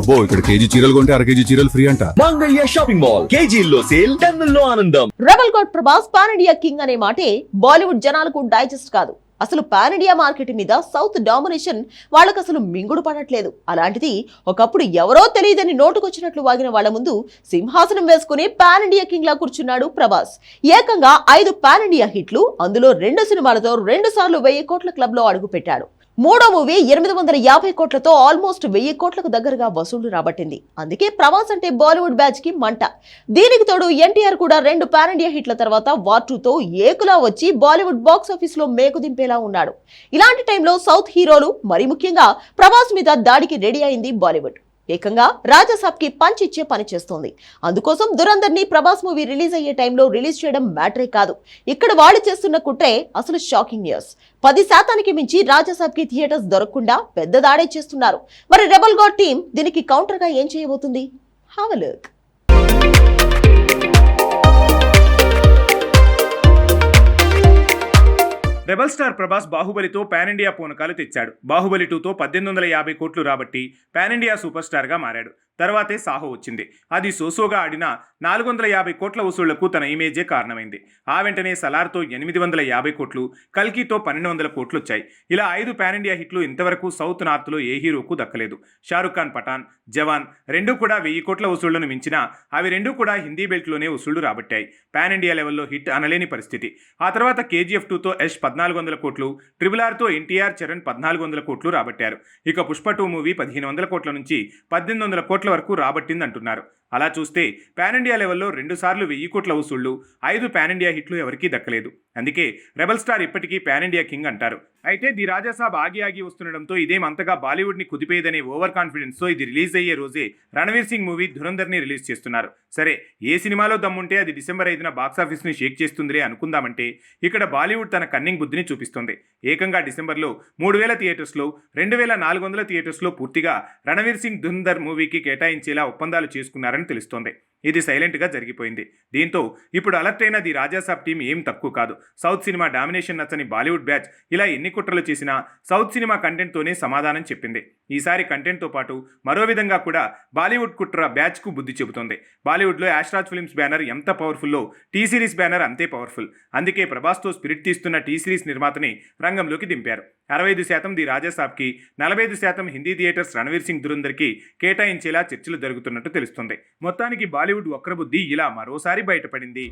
అబ్బో ఇక్కడ కేజీ చీరలు కొంటే అర కేజీ చీరలు ఫ్రీ అంట. మంగళ్య షాపింగ్ మాల్ కేజీల్లో సేల్ టన్నుల్లో ఆనందం. Rebel god Prabhas pan India king అనే మాటే బాలీవుడ్ జనాలకు డైజెస్ట్ కాదు. అసలు పాన్ ఇండియా మార్కెట్ మీద సౌత్ డామినేషన్ వాళ్ళకి అసలు మింగుడు పడట్లేదు. అలాంటిది ఒకప్పుడు ఎవరో తెలియదని నోటుకొచ్చినట్లు వాగిన వాళ్ళ ముందు సింహాసనం వేసుకుని పాన్ ఇండియా కింగ్ లా కూర్చున్నాడు ప్రభాస్. ఏకంగా ఐదు పాన్ ఇండియా హిట్లు అందులో రెండు సినిమాలతో రెండు సార్లు వెయ్యి కోట్ల క్లబ్లో అడుగుపెట్టాడు. మూడో మూవీ ఎనిమిది వందల యాభై కోట్లతో ఆల్మోస్ట్ వెయ్యి కోట్లకు దగ్గరగా వసూళ్ళు రాబట్టింది. అందుకే ప్రభాస్ అంటే బాలీవుడ్ బ్యాచ్కి మంట. దీనికి తోడు ఎన్టీఆర్ కూడా రెండు పాన్ ఇండియా హిట్ల తర్వాత వార్ టూతో ఏకులా వచ్చి బాలీవుడ్ బాక్స్ ఆఫీస్లో మేకు దింపేలా ఉన్నాడు. ఇలాంటి టైంలో సౌత్ హీరోలు మరి ముఖ్యంగా ప్రభాస్ మీద దాడికి రెడీ అయింది బాలీవుడ్. ఏకంగా రాజాసాబ్కి పంచ్ ఇచ్చే పని చేస్తోంది. అందుకోసం దురందర్ని ప్రభాస్ మూవీ రిలీజ్ అయ్యే టైంలో రిలీజ్ చేయడం మ్యాటరే కాదు. ఇక్కడ వాళ్ళు చేస్తున్న కుట్రే అసలు షాకింగ్ న్యూస్. పది శాతానికి మించి రాజాసాబ్కి థియేటర్స్ దొరకకుండా పెద్ద దాడే చేస్తున్నారు. మరి రెబల్ గాడ్ టీం దీనికి కౌంటర్గా ఏం చేయబోతుంది? Have look. Rebel star Prabhas బాహుబలితో pan India పూనకాలు తెచ్చాడు. బాహుబలి టూతో పద్దెనిమిది వందల యాభై కోట్లు రాబట్టి పాన్ ఇండియా సూపర్ స్టార్గా మారాడు. తర్వాతే సాహో వచ్చింది. అది సోసోగా ఆడిన నాలుగు వందల యాభై కోట్ల వసూళ్ళకు తన ఇమేజే కారణమైంది. ఆ వెంటనే సలార్తో ఎనిమిది వందల యాభై కోట్లు కల్కీతో పన్నెండు వందల కోట్లు వచ్చాయి ఇలా ఐదు పాన్ ఇండియా హిట్లు ఇంతవరకు సౌత్ నార్త్లో ఏ హీరోకు దక్కలేదు. షారుఖ్ ఖాన్ పఠాన్ జవాన్ రెండు కూడా వెయ్యి కోట్ల వసూళ్ళను మించినా అవి రెండు కూడా హిందీ బెల్ట్లోనే వసూళ్ళు రాబట్టాయి. పాన్ ఇండియా లెవెల్లో హిట్ అనలేని పరిస్థితి. ఆ తర్వాత కేజీఎఫ్ టూతో యష్ పద్నాలుగు వందల కోట్లు ట్రిపుల్ ఆర్తో ఎన్టీఆర్ చరణ్ పద్నాలుగు వందల కోట్లు రాబట్టారు. ఇక పుష్ప టూ మూవీ పదిహేను వందల కోట్ల నుంచి పద్దెనిమిది వందల కోట్ల వరకు రాబట్టింది అంటున్నారు అలా చూస్తే పాన్ ఇండియా లెవెల్లో రెండు సార్లు వెయ్యి కోట్ల వసూళ్ళు ఐదు పాన్ ఇండియా హిట్లు ఎవరికీ దక్కలేదు. అందుకే రెబల్ స్టార్ ఇప్పటికీ పాన్ ఇండియా కింగ్ అంటారు. అయితే ది రాజాసాబ్ ఆగి ఆగి వస్తుండడంతో ఇదేం అంతగా బాలీవుడ్ని కుదిపేదనే ఓవర్ కాన్ఫిడెన్స్తో ఇది రిలీజ్ అయ్యే రోజే రణవీర్ సింగ్ మూవీ ధురంధర్ని రిలీజ్ చేస్తున్నారు. సరే ఏ సినిమాలో దమ్ముంటే అది డిసెంబర్ ఐదున బాక్సాఫీస్ని షేక్ చేస్తుందిలే అనుకుందామంటే ఇక్కడ బాలీవుడ్ తన కన్నింగ్ బుద్ధిని చూపిస్తుంది. ఏకంగా డిసెంబర్లో మూడు వేల థియేటర్స్లో రెండు వేల నాలుగు వందల థియేటర్స్లో పూర్తిగా రణవీర్ సింగ్ ధురంధర్ మూవీకి కేటాయించేలా ఒప్పందాలు చేసుకున్నారు చేసుకున్నారని తెలుస్తోంది ఇది సైలెంట్గా జరిగిపోయింది. దీంతో ఇప్పుడు అలర్ట్ అయిన ది రాజాసాబ్ టీం ఏం తక్కువ కాదు. సౌత్ సినిమా డామినేషన్ నచ్చని బాలీవుడ్ బ్యాచ్ ఇలా ఎన్ని కుట్రలు చేసినా సౌత్ సినిమా కంటెంట్తోనే సమాధానం చెప్పింది. ఈసారి కంటెంట్తో పాటు మరో విధంగా కూడా బాలీవుడ్ కుట్ర బ్యాచ్కు బుద్ధి చెబుతోంది. బాలీవుడ్లో యాష్రాజ్ ఫిల్మ్స్ బ్యానర్ ఎంత పవర్ఫుల్లో టీ సిరీస్ బ్యానర్ అంతే పవర్ఫుల్. అందుకే ప్రభాస్తో స్పిరిట్ తీస్తున్న టీ సిరీస్ నిర్మాతని రంగంలోకి దింపారు. అరవై ఐదు శాతం ది రాజాసాబ్కి నలభై ఐదు శాతం హిందీ థియేటర్స్ రణవీర్ సింగ్ దురందర్కి కేటాయించేలా చర్చలు జరుగుతున్నట్టు తెలుస్తుంది. మొత్తానికి బాలీవుడ్ బాలీవుడ్ వక్రబుద్ధి ఇలా మరోసారి బయటపడింది.